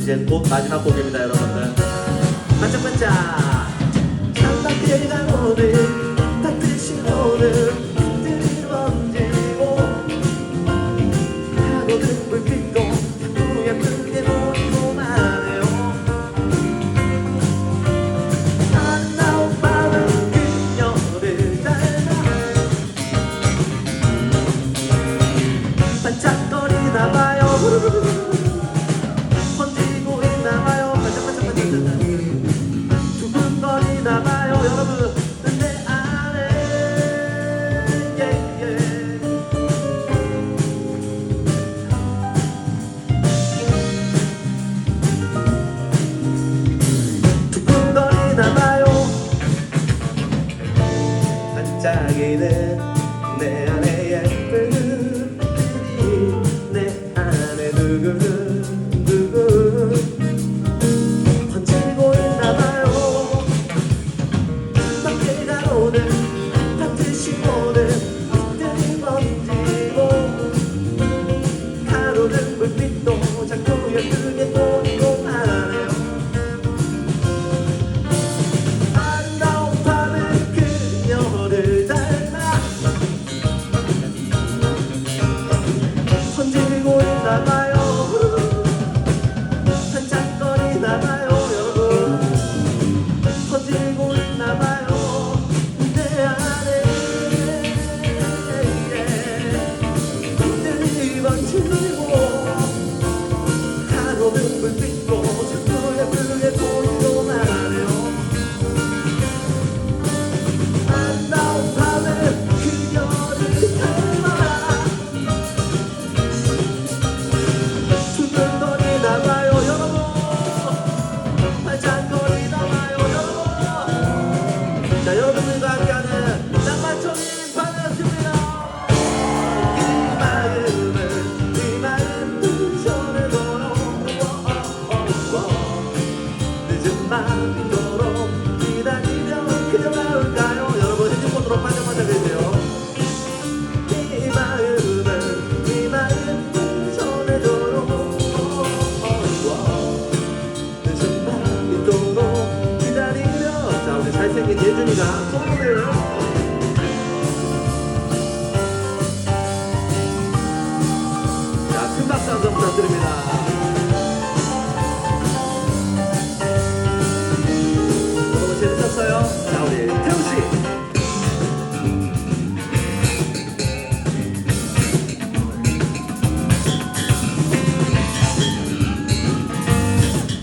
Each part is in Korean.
이제 곧 마지막 곡입니다 여러분들. 반짝반짝. 삼각대가 오는 다 뜻이 오는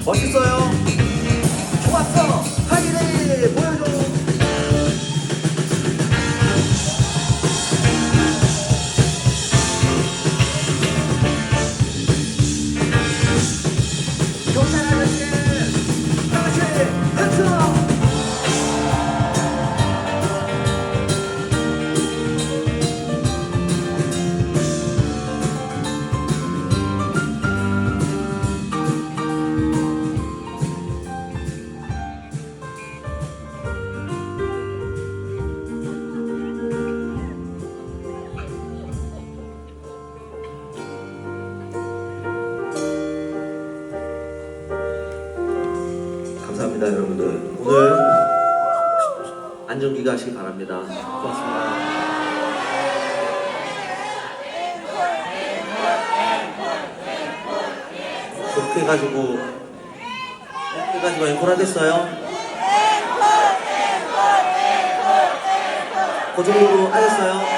멋있어요. 하 시기 바랍니다. 고맙습니다. 그렇게 해가지고 그렇게 해가지고 앵콜 하겠어요? 그 정도로 하겠어요?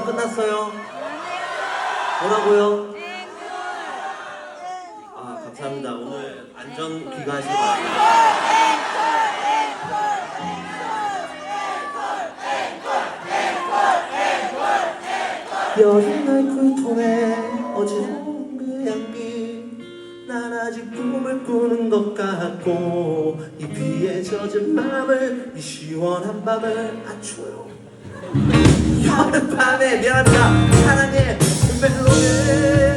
벌써 끝났어요? 뭐라고요? 아 감사합니다. 오늘 안전 귀가하시기 바랍니다. 여린 날그 통에 어지러운 그 향기 난 아직 꿈을 꾸는 것 같고 이 비에 젖은 마음을 이 시원한 밤을 아추요 여름밤에 미안합니다. 사랑해. 멜로디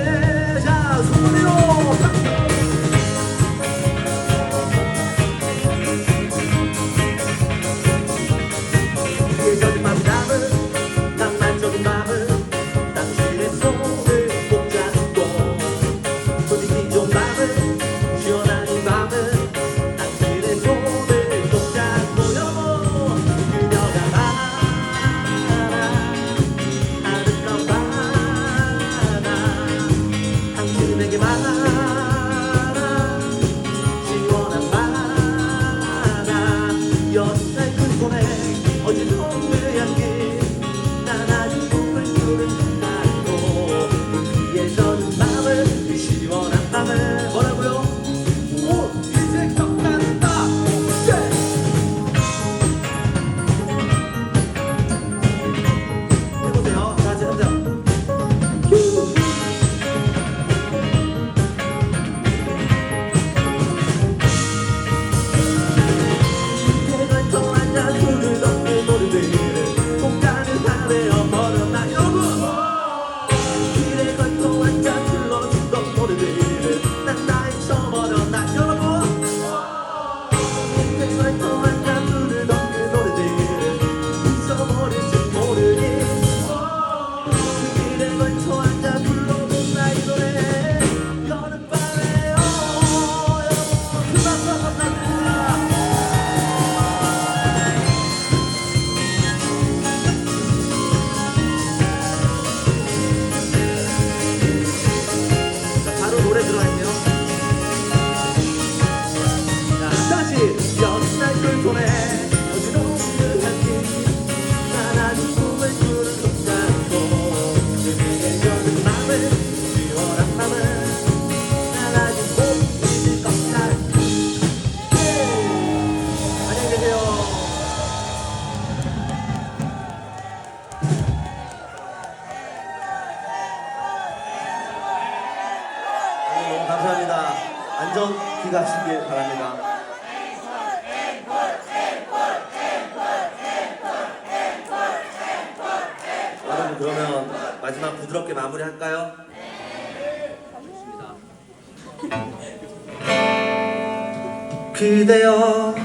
Lord. 마무리할까요? 네. 그대여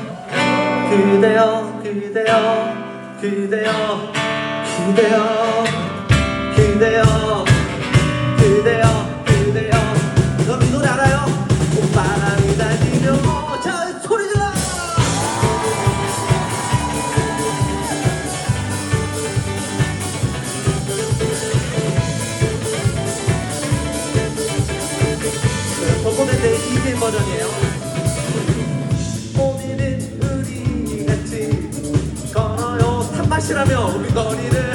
그대여 그대여 그대여 그대여 그대여 그대여 그대여 여러분 노래 알아요? 바람이 달리려고 저 오늘내 이제 버전이에요. 오늘은 우리 같이 걸어요. 탄맛이라며 우리 거리를.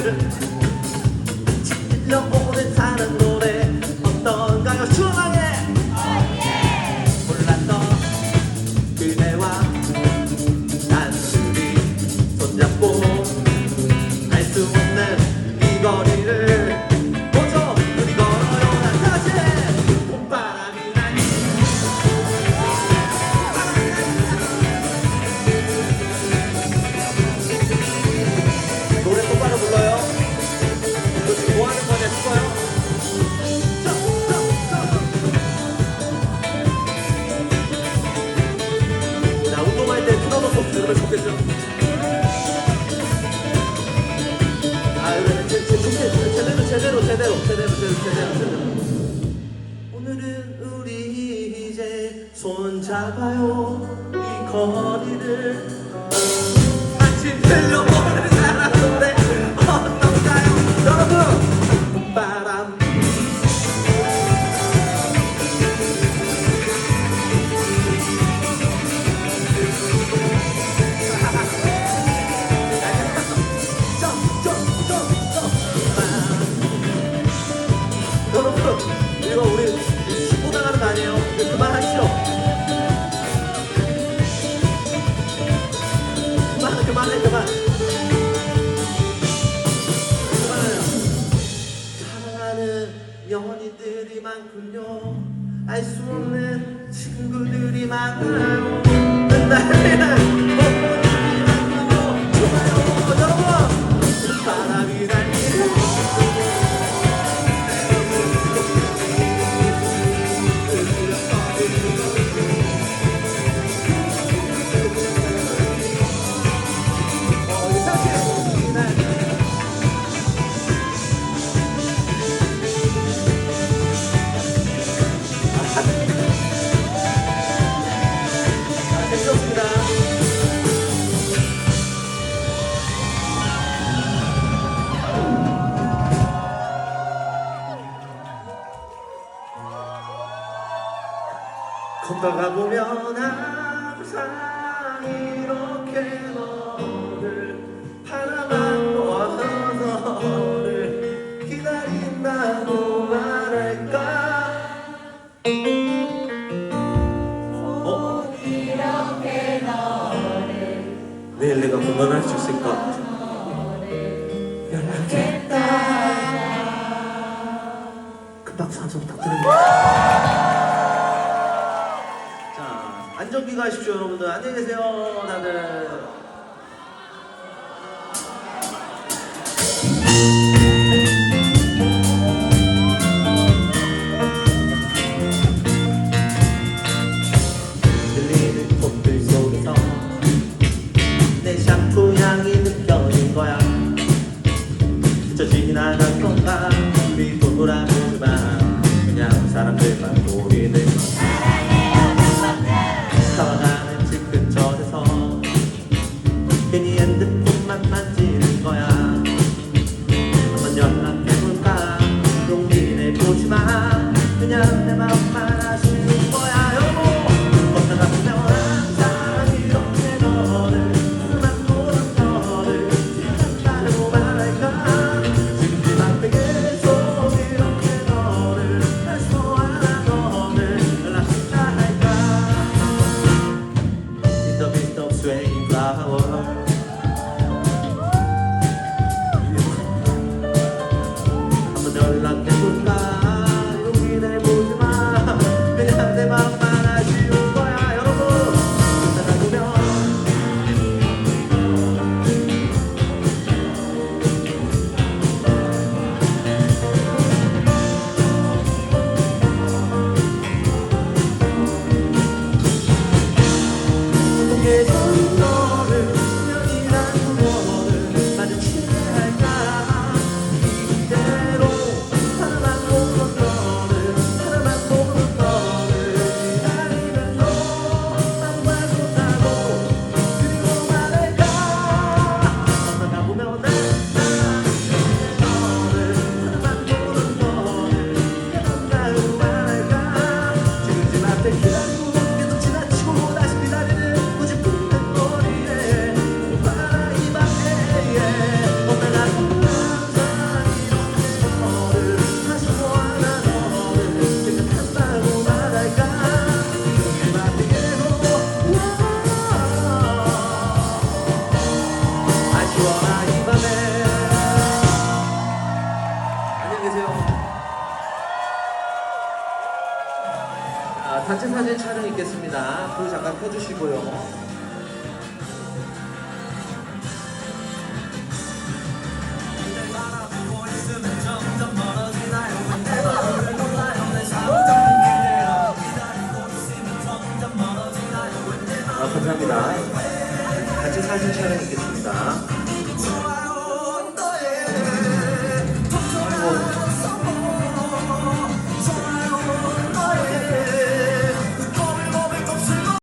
마치 별로 모르는 사람 노래 할머니들 만큼요, 알 수 없는 친구들이 많아요. 응원할 수 있을까? 연락했다. 큰 박수 한소 부탁드립니다. 자, 안전히 가십시오, 여러분들. 안녕히 계세요, 다들. 돌아보지만 그냥 사람들 swaying flower 한번 연락해볼까? 용기 내보지마. 그냥 내 맘만 아쉬운 거야 여러분. 그러다 보면. 계속 주시고요. 아, 감사합니다. 같이 사진 촬영 있겠습니다.